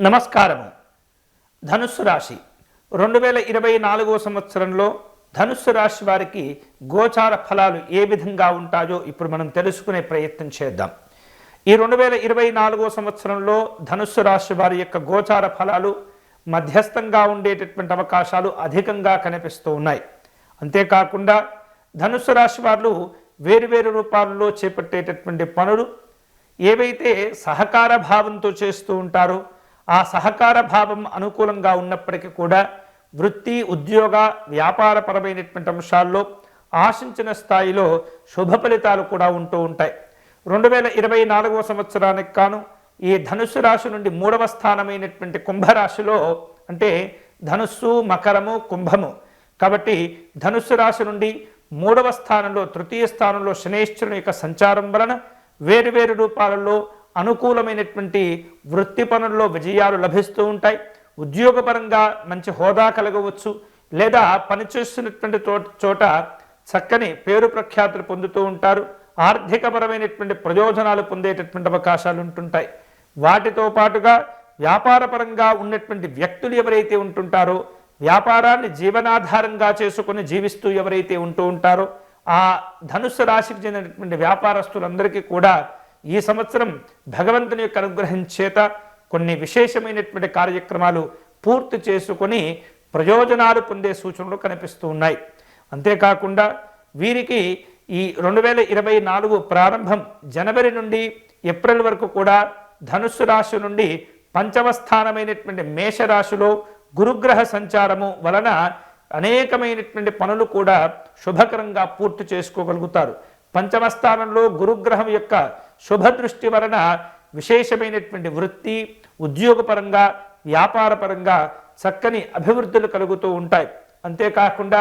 నమస్కారము. ధనుస్సు రాశి. రెండు వేల ఇరవై నాలుగో సంవత్సరంలో ధనుస్సు రాశి వారికి గోచార ఫలాలు ఏ విధంగా ఉంటాయో ఇప్పుడు మనం తెలుసుకునే ప్రయత్నం చేద్దాం. ఈ రెండు వేల ఇరవై నాలుగో సంవత్సరంలో ధనుస్సు రాశి వారి యొక్క గోచార ఫలాలు మధ్యస్థంగా ఉండేటటువంటి అవకాశాలు అధికంగా కనిపిస్తూ ఉన్నాయి. అంతేకాకుండా ధనుస్సు రాశి వారు వేరువేరు రూపాలలో చేపట్టేటటువంటి పనులు ఏవైతే సహకార భావంతో చేస్తూ ఉంటారో ఆ సహకార భావం అనుకూలంగా ఉన్నప్పటికీ కూడా వృత్తి ఉద్యోగ వ్యాపారపరమైనటువంటి అంశాల్లో ఆశించిన స్థాయిలో శుభ ఫలితాలు కూడా ఉంటూ ఉంటాయి. రెండు వేల ఇరవై నాలుగవ సంవత్సరానికి కాను ఈ ధనుస్సు రాశి నుండి మూడవ స్థానమైనటువంటి కుంభరాశిలో అంటే ధనుస్సు మకరము కుంభము. కాబట్టి ధనుస్సు రాశి నుండి మూడవ స్థానంలో తృతీయ స్థానంలో శనేశ్వరుని యొక్క సంచారం వలన వేరు వేరు రూపాలలో అనుకూలమైనటువంటి వృత్తి పనుల్లో విజయాలు లభిస్తూ ఉంటాయి. ఉద్యోగపరంగా మంచి హోదా కలగవచ్చు. లేదా పనిచేస్తున్నటువంటి చోట చోట చక్కని పేరు ప్రఖ్యాతులు పొందుతూ ఉంటారు. ఆర్థికపరమైనటువంటి ప్రయోజనాలు పొందేటటువంటి అవకాశాలు ఉంటుంటాయి. వాటితో పాటుగా వ్యాపారపరంగా ఉన్నటువంటి వ్యక్తులు ఎవరైతే ఉంటుంటారో వ్యాపారాన్ని జీవనాధారంగా చేసుకుని జీవిస్తూ ఎవరైతే ఉంటూ ఉంటారో ఆ ధనుస్సు రాశికి చెందినటువంటి వ్యాపారస్తులందరికీ కూడా ఈ సంవత్సరం భగవంతుని యొక్క అనుగ్రహం చేత కొన్ని విశేషమైనటువంటి కార్యక్రమాలు పూర్తి చేసుకొని ప్రయోజనాలు పొందే సూచనలు కనిపిస్తూ ఉన్నాయి. అంతేకాకుండా వీరికి ఈ రెండు వేల ఇరవై నాలుగు ప్రారంభం జనవరి నుండి ఏప్రిల్ వరకు కూడా ధనుస్సు రాశి నుండి పంచమ స్థానమైనటువంటి మేషరాశిలో గురుగ్రహ సంచారము వలన అనేకమైనటువంటి పనులు కూడా శుభకరంగా పూర్తి చేసుకోగలుగుతారు. పంచమ స్థానంలో గురుగ్రహం యొక్క శుభదృష్టి వలన విశేషమైనటువంటి వృత్తి ఉద్యోగపరంగా వ్యాపారపరంగా చక్కని అభివృద్ధులు కలుగుతూ ఉంటాయి. అంతేకాకుండా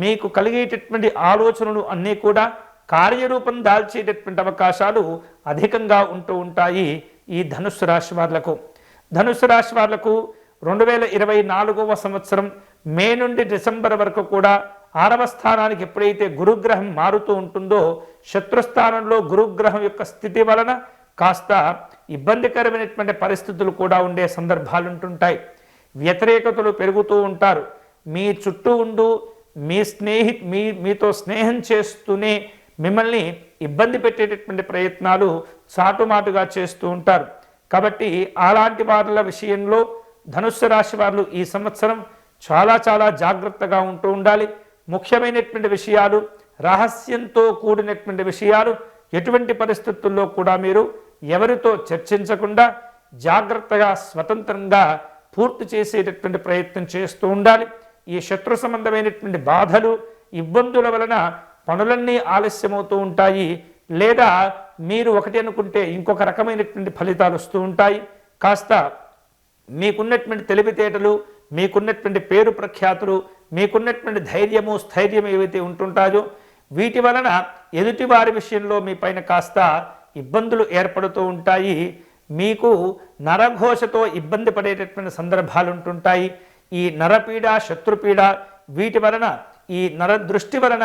మీకు కలిగేటటువంటి ఆలోచనలు అన్నీ కూడా కార్యరూపం దాల్చేటటువంటి అవకాశాలు అధికంగా ఉంటూ ఉంటాయి ఈ ధనుస్సు రాశి వాళ్ళకు. ధనుస్సు రాశి వాళ్ళకు రెండు వేల ఇరవై నాలుగవ సంవత్సరం మే నుండి డిసెంబర్ వరకు కూడా ఆరవ స్థానానికి ఎప్పుడైతే గురుగ్రహం మారుతూ ఉంటుందో శత్రుస్థానంలో గురుగ్రహం యొక్క స్థితి వలన కాస్త ఇబ్బందికరమైనటువంటి పరిస్థితులు కూడా ఉండే సందర్భాలు ఉంటుంటాయి వ్యతిరేకతలు పెరుగుతూ ఉంటారు. మీ చుట్టూ ఉండు మీ స్నేహి మీ మీతో స్నేహం చేస్తూనే మిమ్మల్ని ఇబ్బంది పెట్టేటటువంటి ప్రయత్నాలు చాటుమాటుగా చేస్తూ ఉంటారు. కాబట్టి అలాంటి వారుల విషయంలో ధనుస్సు రాశి వారు ఈ సంవత్సరం చాలా చాలా జాగ్రత్తగా ఉంటూ ఉండాలి. ముఖ్యమైనటువంటి విషయాలు రహస్యంతో కూడినటువంటి విషయాలు ఎటువంటి పరిస్థితుల్లో కూడా మీరు ఎవరితో చర్చించకుండా జాగ్రత్తగా స్వతంత్రంగా పూర్తి చేసేటటువంటి ప్రయత్నం చేస్తూ ఉండాలి. ఈ శత్రు సంబంధమైనటువంటి బాధలు ఇబ్బందుల వలన పనులన్నీ ఆలస్యమవుతూ ఉంటాయి. లేదా మీరు ఒకటి అనుకుంటే ఇంకొక రకమైనటువంటి ఫలితాలు వస్తూ ఉంటాయి. కాస్త మీకున్నటువంటి తెలివితేటలు మీకున్నటువంటి పేరు ప్రఖ్యాతులు మీకున్నటువంటి ధైర్యము స్థైర్యం ఏవైతే ఉంటుంటాయో వీటి వలన ఎదుటివారి విషయంలో మీ పైన కాస్త ఇబ్బందులు ఏర్పడుతూ ఉంటాయి. మీకు నరఘోషతో ఇబ్బంది పడేటటువంటి సందర్భాలు ఉంటుంటాయి. ఈ నరపీడ శత్రుపీడ వీటి వలన ఈ నరదృష్టి వలన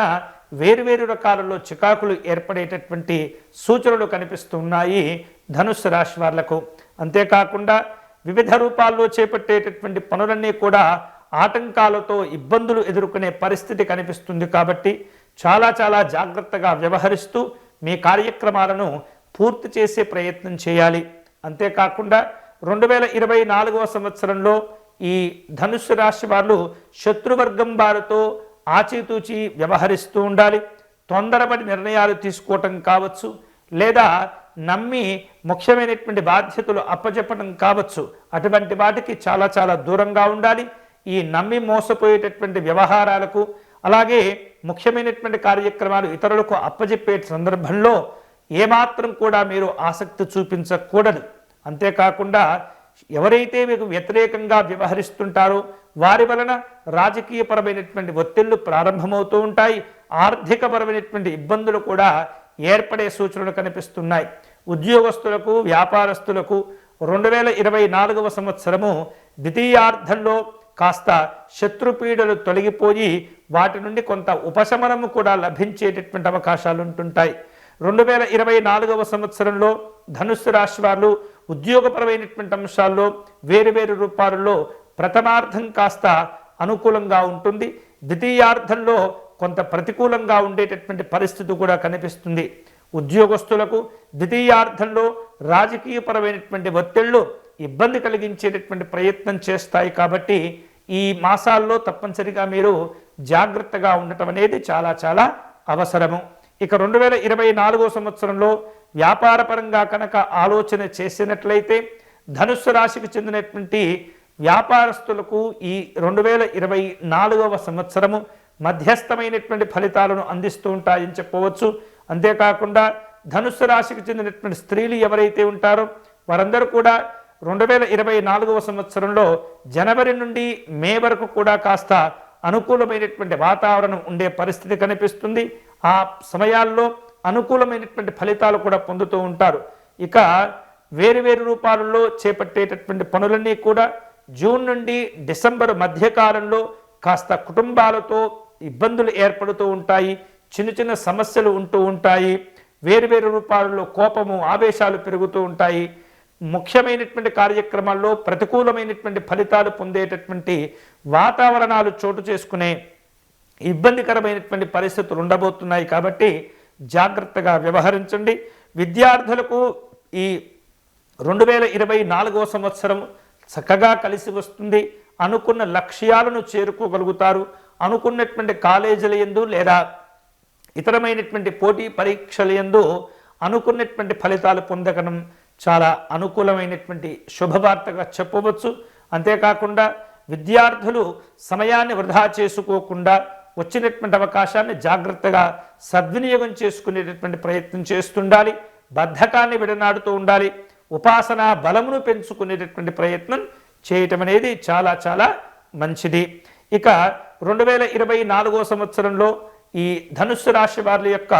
వేరువేరు రకాలలో చికాకులు ఏర్పడేటటువంటి సూచనలు కనిపిస్తున్నాయి ధనుస్సు రాశి వాళ్ళకు. అంతేకాకుండా వివిధ రూపాల్లో చేపట్టేటటువంటి పనులన్నీ కూడా ఆటంకాలతో ఇబ్బందులు ఎదుర్కొనే పరిస్థితి కనిపిస్తుంది కాబట్టి చాలా చాలా జాగ్రత్తగా వ్యవహరిస్తూ మీ కార్యక్రమాలను పూర్తి చేసే ప్రయత్నం చేయాలి. అంతేకాకుండా రెండు వేల ఇరవై నాలుగవ సంవత్సరంలో ఈ ధనుస్సు రాశి వారు శత్రువర్గం వారితో ఆచితూచి వ్యవహరిస్తూ ఉండాలి. తొందరపడి నిర్ణయాలు తీసుకోవటం కావచ్చు లేదా నమ్మి ముఖ్యమైనటువంటి బాధ్యతలు అప్పచెప్పడం కావచ్చు. అటువంటి వాటికి చాలా చాలా దూరంగా ఉండాలి. ఈ నమ్మి మోసపోయేటటువంటి వ్యవహారాలకు అలాగే ముఖ్యమైనటువంటి కార్యక్రమాలు ఇతరులకు అప్పజెప్పే సందర్భంలో ఏమాత్రం కూడా మీరు ఆసక్తి చూపించకూడదు. అంతేకాకుండా ఎవరైతే మీకు వ్యతిరేకంగా వ్యవహరిస్తుంటారో వారి వలన రాజకీయపరమైనటువంటి ఒత్తిళ్ళు ప్రారంభమవుతూ ఉంటాయి. ఆర్థికపరమైనటువంటి ఇబ్బందులు కూడా ఏర్పడే సూచనలు కనిపిస్తున్నాయి. ఉద్యోగస్తులకు వ్యాపారస్తులకు రెండు వేల ఇరవై నాలుగవ సంవత్సరము ద్వితీయార్థంలో కాస్త శత్రుపీడలు తొలగిపోయి వాటి నుండి కొంత ఉపశమనము కూడా లభించేటటువంటి అవకాశాలు ఉంటుంటాయి రెండు వేల ఇరవై నాలుగవ సంవత్సరంలో ధనుస్సు రాశి వాళ్ళు ఉద్యోగపరమైనటువంటి అంశాల్లో వేరు వేరు రూపాలలో ప్రథమార్థం కాస్త అనుకూలంగా ఉంటుంది. ద్వితీయార్థంలో కొంత ప్రతికూలంగా ఉండేటటువంటి పరిస్థితి కూడా కనిపిస్తుంది. ఉద్యోగస్తులకు ద్వితీయార్థంలో రాజకీయపరమైనటువంటి ఒత్తిళ్ళు ఇబ్బంది కలిగించేటటువంటి ప్రయత్నం చేస్తాయి కాబట్టి ఈ మాసాల్లో తప్పనిసరిగా మీరు జాగ్రత్తగా ఉండటం అనేది చాలా చాలా అవసరము. ఇక రెండు వేల ఇరవై నాలుగో సంవత్సరంలో వ్యాపారపరంగా కనుక ఆలోచన చేసినట్లయితే ధనుస్సు రాశికి చెందినటువంటి వ్యాపారస్తులకు ఈ రెండు వేల ఇరవై నాలుగవ సంవత్సరము మధ్యస్థమైనటువంటి ఫలితాలను అందిస్తూ ఉంటాయని చెప్పవచ్చు. అంతేకాకుండా ధనుస్సు రాశికి చెందినటువంటి స్త్రీలు ఎవరైతే ఉంటారో వారందరూ కూడా రెండు వేల ఇరవై నాలుగవ సంవత్సరంలో జనవరి నుండి మే వరకు కూడా కాస్త అనుకూలమైనటువంటి వాతావరణం ఉండే పరిస్థితి కనిపిస్తుంది. ఆ సమయాల్లో అనుకూలమైనటువంటి ఫలితాలు కూడా పొందుతూ ఉంటారు. ఇక వేరు వేరు రూపాలలో చేపట్టేటటువంటి పనులన్నీ కూడా జూన్ నుండి డిసెంబర్ మధ్యకాలంలో కాస్త కుటుంబాలతో ఇబ్బందులు ఏర్పడుతూ ఉంటాయి. చిన్న చిన్న సమస్యలు ఉంటూ ఉంటాయి. వేరు వేరు రూపాలలో కోపము ఆవేశాలు పెరుగుతూ ఉంటాయి. ముఖ్యమైనటువంటి కార్యక్రమాల్లో ప్రతికూలమైనటువంటి ఫలితాలు పొందేటటువంటి వాతావరణాలు చోటు చేసుకునే ఇబ్బందికరమైనటువంటి పరిస్థితులు ఉండబోతున్నాయి కాబట్టి జాగ్రత్తగా వ్యవహరించండి. విద్యార్థులకు ఈ రెండు వేల ఇరవై నాలుగో సంవత్సరం చక్కగా కలిసి వస్తుంది. అనుకున్న లక్ష్యాలను చేరుకోగలుగుతారు. అనుకున్నటువంటి కాలేజీల ఎందు లేదా ఇతరమైనటువంటి పోటీ పరీక్షల ఎందు అనుకున్నటువంటి ఫలితాలు పొందగడం చాలా అనుకూలమైనటువంటి శుభవార్తగా చెప్పవచ్చు. అంతేకాకుండా విద్యార్థులు సమయాన్ని వృధా చేసుకోకుండా వచ్చినటువంటి అవకాశాన్ని జాగ్రత్తగా సద్వినియోగం చేసుకునేటటువంటి ప్రయత్నం చేస్తుండాలి. బద్ధకాన్ని విడనాడుతూ ఉండాలి. ఉపాసన బలమును పెంచుకునేటటువంటి ప్రయత్నం చేయటం అనేది చాలా చాలా మంచిది. ఇక రెండు వేల ఇరవై నాలుగో సంవత్సరంలో ఈ ధనుస్సు రాశి వారి యొక్క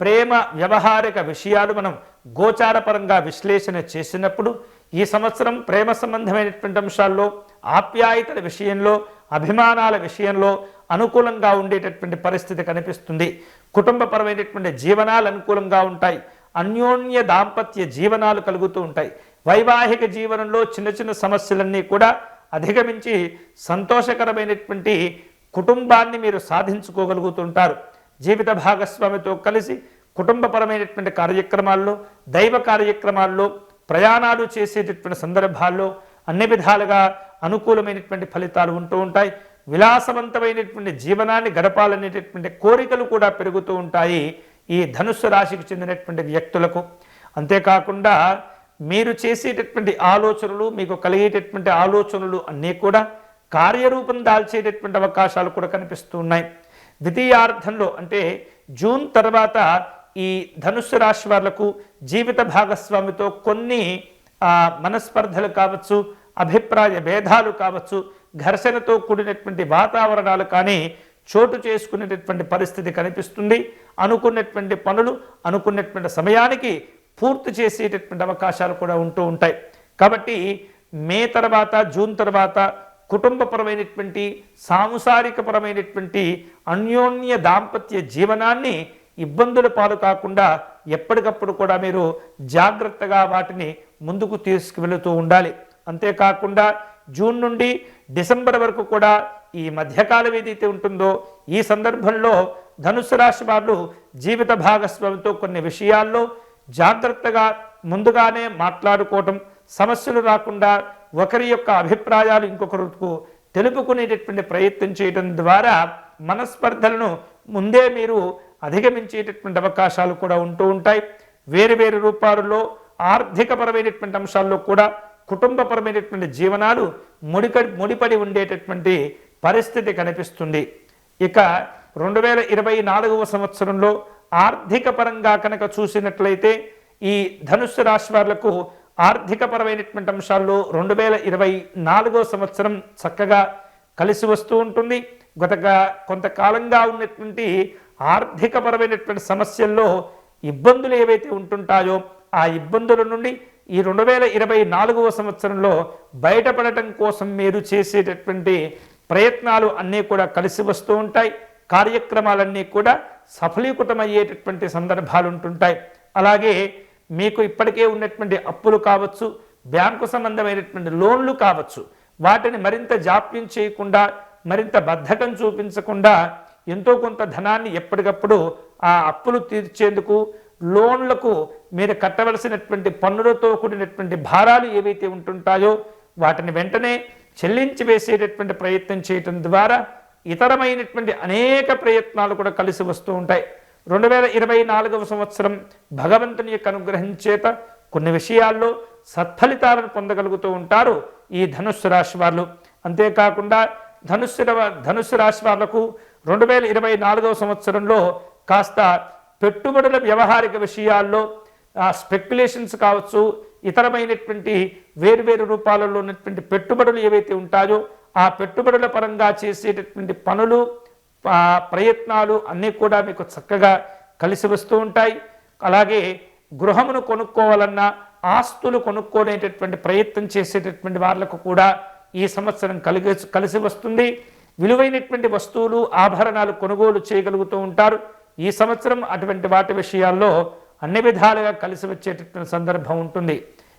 ప్రేమ వ్యవహారిక విషయాలు మనం గోచారపరంగా విశ్లేషణ చేసినప్పుడు ఈ సంవత్సరం ప్రేమ సంబంధమైనటువంటి అంశాల్లో ఆప్యాయతల విషయంలో అభిమానాల విషయంలో అనుకూలంగా ఉండేటటువంటి పరిస్థితి కనిపిస్తుంది. కుటుంబపరమైనటువంటి జీవనాలు అనుకూలంగా ఉంటాయి. అన్యోన్య దాంపత్య జీవనాలు కలుగుతూ ఉంటాయి. వైవాహిక జీవనంలో చిన్న చిన్న సమస్యలన్నీ కూడా అధిగమించి సంతోషకరమైనటువంటి కుటుంబాన్ని మీరు సాధించుకోగలుగుతుంటారు. జీవిత భాగస్వామితో కలిసి కుటుంబపరమైనటువంటి కార్యక్రమాల్లో దైవ కార్యక్రమాల్లో ప్రయాణాలు చేసేటటువంటి సందర్భాల్లో అన్ని విధాలుగా అనుకూలమైనటువంటి ఫలితాలు ఉంటూ ఉంటాయి. విలాసవంతమైనటువంటి జీవనాన్ని గడపాలనేటటువంటి కోరికలు కూడా పెరుగుతూ ఉంటాయి ఈ ధనుస్సు రాశికి చెందినటువంటి వ్యక్తులకు. అంతేకాకుండా మీరు చేసేటటువంటి ఆలోచనలు మీకు కలిగేటటువంటి ఆలోచనలు అన్నీ కూడా కార్యరూపం దాల్చేటటువంటి అవకాశాలు కూడా కనిపిస్తూ ఉన్నాయి. ద్వితీయార్థంలో అంటే జూన్ తర్వాత ఈ ధనుస్సు రాశి వాళ్ళకు జీవిత భాగస్వామితో కొన్ని మనస్పర్ధలు కావచ్చు అభిప్రాయ భేదాలు కావచ్చు ఘర్షణతో కూడినటువంటి వాతావరణాలు కానీ చోటు చేసుకునేటటువంటి పరిస్థితి కనిపిస్తుంది. అనుకున్నటువంటి పనులు అనుకున్నటువంటి సమయానికి పూర్తి చేసేటటువంటి అవకాశాలు కూడా ఉంటూ ఉంటాయి. కాబట్టి మే తర్వాత జూన్ తర్వాత కుటుంబపరమైనటువంటి సాంసారికపరమైనటువంటి అన్యోన్య దాంపత్య జీవనాన్ని ఇబ్బందుల పాలు కాకుండా ఎప్పటికప్పుడు కూడా మీరు జాగ్రత్తగా వాటిని ముందుకు తీసుకువెళుతూ ఉండాలి. అంతేకాకుండా జూన్ నుండి డిసెంబర్ వరకు కూడా ఈ మధ్యకాలం ఏదైతే ఉంటుందో ఈ సందర్భంలో ధనుసు రాశి వాళ్ళు జీవిత భాగస్వామితో కొన్ని విషయాల్లో జాగ్రత్తగా ముందుగానే మాట్లాడుకోవటం సమస్యలు రాకుండా ఒకరి యొక్క అభిప్రాయాలు ఇంకొకరికి తెలుపుకునేటటువంటి ప్రయత్నం చేయడం ద్వారా మనస్పర్ధలను ముందే మీరు అధిగమించేటటువంటి అవకాశాలు కూడా ఉంటూ ఉంటాయి. వేరు వేరు రూపాలలో ఆర్థికపరమైనటువంటి అంశాల్లో కూడా కుటుంబపరమైనటువంటి జీవనాలు ముడిక ముడిపడి ఉండేటటువంటి పరిస్థితి కనిపిస్తుంది. ఇక రెండు వేల ఇరవై నాలుగవ సంవత్సరంలో ఆర్థిక పరంగా కనుక చూసినట్లయితే ఈ ధనుస్సు రాశి వాళ్ళకు ఆర్థికపరమైనటువంటి అంశాల్లో రెండు వేల ఇరవై నాలుగో సంవత్సరం చక్కగా కలిసి వస్తూ ఉంటుంది. గతగా కొంతకాలంగా ఉన్నటువంటి ఆర్థికపరమైనటువంటి సమస్యల్లో ఇబ్బందులు ఏవైతే ఉంటుంటాయో ఆ ఇబ్బందుల నుండి ఈ రెండు వేల ఇరవై నాలుగవ సంవత్సరంలో బయటపడటం కోసం మీరు చేసేటటువంటి ప్రయత్నాలు అన్నీ కూడా కలిసి వస్తూ ఉంటాయి. కార్యక్రమాలన్నీ కూడా సఫలీకృతమయ్యేటటువంటి సందర్భాలు ఉంటుంటాయి. అలాగే మీకు ఇప్పటికే ఉన్నటువంటి అప్పులు కావచ్చు బ్యాంకు సంబంధమైనటువంటి లోన్లు కావచ్చు వాటిని మరింత జాప్యం చేయకుండా మరింత బద్ధకం చూపించకుండా ఎంతో కొంత ధనాన్ని ఎప్పటికప్పుడు ఆ అప్పులు తీర్చేందుకు లోన్లకు మీరు కట్టవలసినటువంటి పన్నులతో కూడినటువంటి భారాలు ఏవైతే ఉంటుంటాయో వాటిని వెంటనే చెల్లించి వేసేటటువంటి ప్రయత్నం చేయటం ద్వారా ఇతరమైనటువంటి అనేక ప్రయత్నాలు కూడా కలిసి వస్తూ ఉంటాయి. రెండు వేల ఇరవై నాలుగవ సంవత్సరం భగవంతుని యొక్క అనుగ్రహం చేత కొన్ని విషయాల్లో సత్ఫలితాలను పొందగలుగుతూ ఉంటారు ఈ ధనుస్సు రాశి వాళ్ళు. అంతేకాకుండా ధనుస్సు ధనుస్సు రాశి వాళ్ళకు రెండు వేల ఇరవై నాలుగవ సంవత్సరంలో కాస్త పెట్టుబడుల వ్యవహారిక విషయాల్లో స్పెక్యులేషన్స్ కావచ్చు ఇతరమైనటువంటి వేరువేరు రూపాలలో ఉన్నటువంటి పెట్టుబడులు ఏవైతే ఉంటాయో ఆ పెట్టుబడుల పరంగా చేసేటటువంటి పనులు ప్రయత్నాలు అన్నీ కూడా మీకు చక్కగా కలిసి వస్తూ ఉంటాయి. అలాగే గృహమును కొనుక్కోవాలన్నా ఆస్తులు కొనుక్కోనేటటువంటి ప్రయత్నం చేసేటటువంటి వాళ్ళకు కూడా ఈ సంవత్సరం కలిగి కలిసి వస్తుంది. విలువైనటువంటి వస్తువులు ఆభరణాలు కొనుగోలు చేయగలుగుతూ ఉంటారు. ఈ సంవత్సరం అటువంటి వాటి విషయాల్లో అన్ని విధాలుగా కలిసి వచ్చేటటువంటి సందర్భం ఉంటుంది.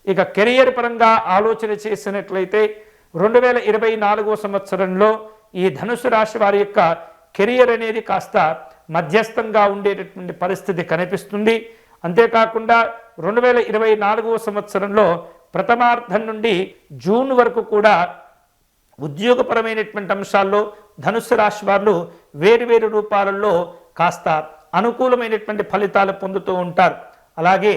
ఇక కెరియర్ పరంగా ఆలోచన చేసినట్లయితే రెండు వేల ఇరవై నాలుగో సంవత్సరంలో ఈ ధనుసు రాశి వారి యొక్క కెరియర్ అనేది కాస్త మధ్యస్థంగా ఉండేటటువంటి పరిస్థితి కనిపిస్తుంది. అంతేకాకుండా రెండు వేల ఇరవై నాలుగవ సంవత్సరంలో ప్రథమార్థం నుండి జూన్ వరకు కూడా ఉద్యోగపరమైనటువంటి అంశాల్లో ధనుస్సు రాశి వారు వేరువేరు రూపాలలో కాస్త అనుకూలమైనటువంటి ఫలితాలు పొందుతూ ఉంటారు. అలాగే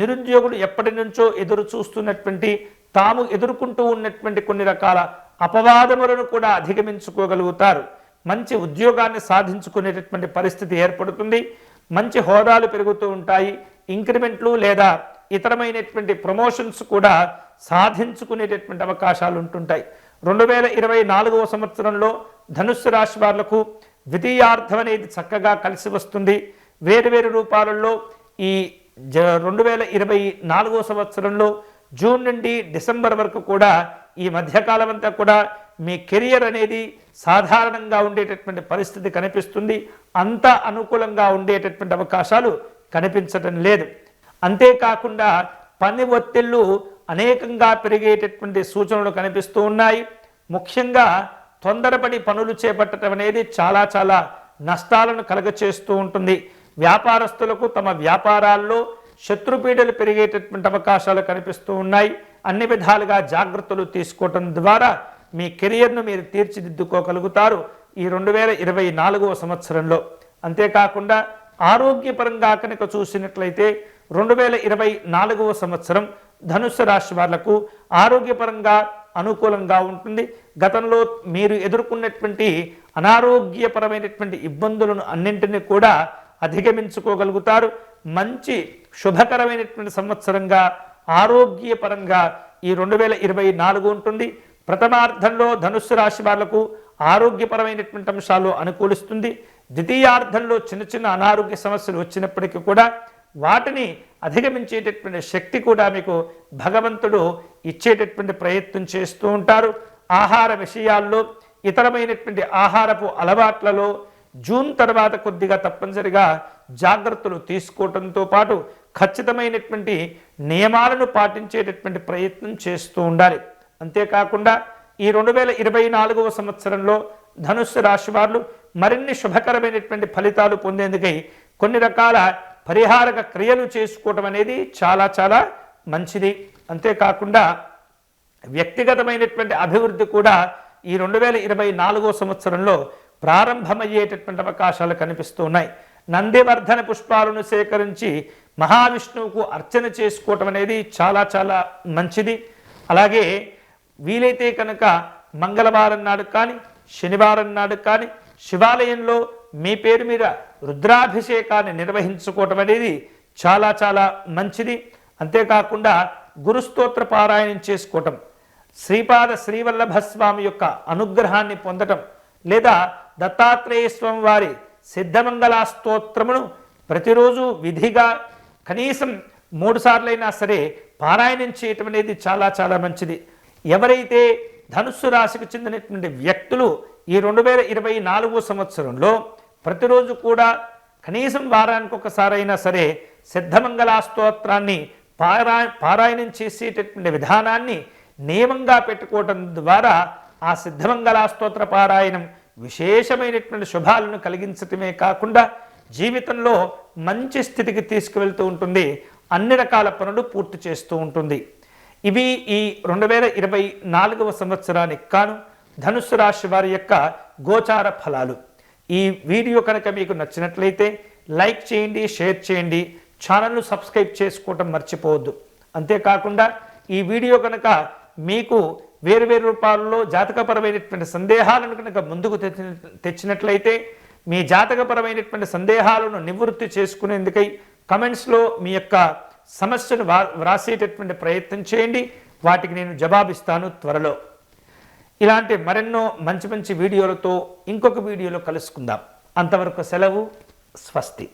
నిరుద్యోగులు ఎప్పటి నుంచో ఎదురు చూస్తున్నటువంటి తాము ఎదుర్కొంటూ ఉన్నటువంటి కొన్ని రకాల అపవాదములను కూడా అధిగమించుకోగలుగుతారు. మంచి ఉద్యోగాన్ని సాధించుకునేటటువంటి పరిస్థితి ఏర్పడుతుంది. మంచి హోదాలు పెరుగుతూ ఉంటాయి. ఇంక్రిమెంట్లు లేదా ఇతరమైనటువంటి ప్రమోషన్స్ కూడా సాధించుకునేటటువంటి అవకాశాలు ఉంటుంటాయి. రెండు వేల ఇరవై నాలుగవ సంవత్సరంలో ధనుస్సు రాశి వాళ్ళకు ద్వితీయార్థం అనేది చక్కగా కలిసి వస్తుంది. వేరువేరు రూపాలలో ఈ జ రెండు వేల ఇరవై నాలుగవ సంవత్సరంలో జూన్ నుండి డిసెంబర్ వరకు కూడా ఈ మధ్యకాలం అంతా కూడా మీ కెరియర్ అనేది సాధారణంగా ఉండేటటువంటి పరిస్థితి కనిపిస్తుంది. అంత అనుకూలంగా ఉండేటటువంటి అవకాశాలు కనిపించడం లేదు. అంతేకాకుండా పని ఒత్తిళ్ళు అనేకంగా పెరిగేటటువంటి సూచనలు కనిపిస్తూ ఉన్నాయి. ముఖ్యంగా తొందరపడి పనులు చేపట్టడం అనేది చాలా చాలా నష్టాలను కలగచేస్తూ ఉంటుంది. వ్యాపారస్తులకు తమ వ్యాపారాల్లో శత్రుపీడలు పెరిగేటటువంటి అవకాశాలు కనిపిస్తూ ఉన్నాయి. అన్ని విధాలుగా జాగ్రత్తలు తీసుకోవటం ద్వారా మీ కెరియర్ను మీరు తీర్చిదిద్దుకోగలుగుతారు ఈ రెండు వేల ఇరవై నాలుగవ సంవత్సరంలో. అంతేకాకుండా ఆరోగ్యపరంగా కనుక చూసినట్లయితే రెండు వేల ఇరవై నాలుగవ సంవత్సరం ధనుస్సు రాశి వాళ్ళకు ఆరోగ్యపరంగా అనుకూలంగా ఉంటుంది. గతంలో మీరు ఎదుర్కొన్నటువంటి అనారోగ్యపరమైనటువంటి ఇబ్బందులను అన్నింటినీ కూడా అధిగమించుకోగలుగుతారు. మంచి శుభకరమైనటువంటి సంవత్సరంగా ఆరోగ్యపరంగా ఈ రెండు వేల ఇరవై నాలుగు ఉంటుంది. ప్రథమార్థంలో ధనుస్సు రాశి వాళ్ళకు ఆరోగ్యపరమైనటువంటి అంశాలు అనుకూలిస్తుంది. ద్వితీయార్థంలో చిన్న చిన్న అనారోగ్య సమస్యలు వచ్చినప్పటికీ కూడా వాటిని అధిగమించేటటువంటి శక్తి కూడా మీకు భగవంతుడు ఇచ్చేటటువంటి ప్రయత్నం చేస్తూ ఉంటారు. ఆహార విషయాల్లో ఇతరమైనటువంటి ఆహారపు అలవాట్లలో జూన్ తర్వాత కొద్దిగా తప్పనిసరిగా జాగ్రత్తలు తీసుకోవడంతో పాటు ఖచ్చితమైనటువంటి నియమాలను పాటించేటటువంటి ప్రయత్నం చేస్తూ ఉండాలి. అంతేకాకుండా ఈ రెండు వేల ఇరవై నాలుగవ సంవత్సరంలో ధనుస్సు రాశి వారు మరిన్ని శుభకరమైనటువంటి ఫలితాలు పొందేందుకై కొన్ని రకాల పరిహారక క్రియలు చేసుకోవటం అనేది చాలా చాలా మంచిది. అంతేకాకుండా వ్యక్తిగతమైనటువంటి అభివృద్ధి కూడా ఈ రెండు వేల ఇరవై నాలుగో సంవత్సరంలో ప్రారంభమయ్యేటటువంటి అవకాశాలు కనిపిస్తూ ఉన్నాయి. నందివర్ధన పుష్పాలను సేకరించి మహావిష్ణువుకు అర్చన చేసుకోవటం అనేది చాలా చాలా మంచిది. అలాగే వీలైతే కనుక మంగళవారం నాడు కానీ శనివారం నాడు కానీ శివాలయంలో మీ పేరు మీద రుద్రాభిషేకాన్ని నిర్వహించుకోవటం అనేది చాలా చాలా మంచిది. అంతేకాకుండా గురుస్తోత్ర పారాయణం చేసుకోవటం శ్రీపాద శ్రీవల్లభ స్వామి యొక్క అనుగ్రహాన్ని పొందటం లేదా దత్తాత్రేయ స్వామి వారి సిద్ధమంగళ స్తోత్రమును ప్రతిరోజు విధిగా కనీసం మూడు సార్లైనా సరే పారాయణం చేయటం అనేది చాలా చాలా మంచిది. ఎవరైతే ధనుస్సు రాశికి చెందినటువంటి వ్యక్తులు ఈ రెండు వేల ఇరవై నాలుగో సంవత్సరంలో ప్రతిరోజు కూడా కనీసం వారానికి ఒకసారైనా సరే సిద్ధమంగళా స్తోత్రాన్ని పారా పారాయణం చేసేటటువంటి విధానాన్ని నియమంగా పెట్టుకోవటం ద్వారా ఆ సిద్ధమంగళా స్తోత్ర పారాయణం విశేషమైనటువంటి శుభాలను కలిగించటమే కాకుండా జీవితంలో మంచి స్థితికి తీసుకువెళ్తూ ఉంటుంది. అన్ని రకాల పనులు పూర్తి చేస్తూ ఉంటుంది. ఇవి ఈ రెండు వేల ఇరవై నాలుగవ సంవత్సరానికి కాను ధనుస్సు రాశి వారి యొక్క గోచార ఫలాలు. ఈ వీడియో కనుక మీకు నచ్చినట్లయితే లైక్ చేయండి షేర్ చేయండి. ఛానల్ను సబ్స్క్రైబ్ చేసుకోవటం మర్చిపోవద్దు. అంతేకాకుండా ఈ వీడియో కనుక మీకు వేరు వేరు రూపాల్లో జాతకపరమైనటువంటి సందేహాలను కనుక ముందుకు తెచ్చిన తెచ్చినట్లయితే మీ జాతకపరమైనటువంటి సందేహాలను నివృత్తి చేసుకునేందుకై కమెంట్స్లో మీ యొక్క సమస్యను వ్రాసేటటువంటి ప్రయత్నం చేయండి. వాటికి నేను జవాబిస్తాను త్వరలో. ఇలాంటి మరెన్నో మంచి మంచి వీడియోలతో ఇంకొక వీడియోలో కలుసుకుందాం. అంతవరకు సెలవు స్వస్తి.